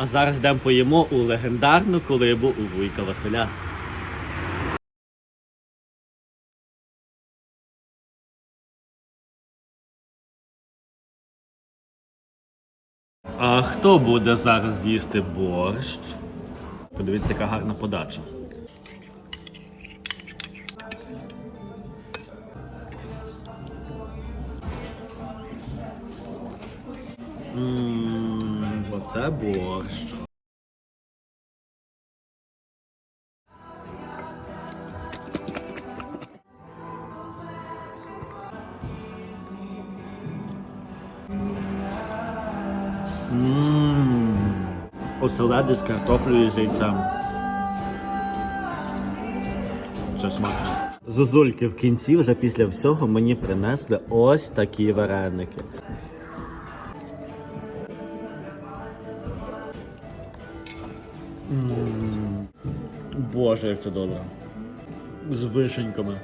А зараз йдемо поїмо у легендарну колибу у Вуйка Василя. А хто буде зараз їсти борщ? Подивіться, яка гарна подача. Ммм, оце борщ. Оселеди з картоплею з яйцем. Це смачно. Зозульки в кінці вже після всього мені принесли ось такі вареники. Боже, як це добре. З вишеньками.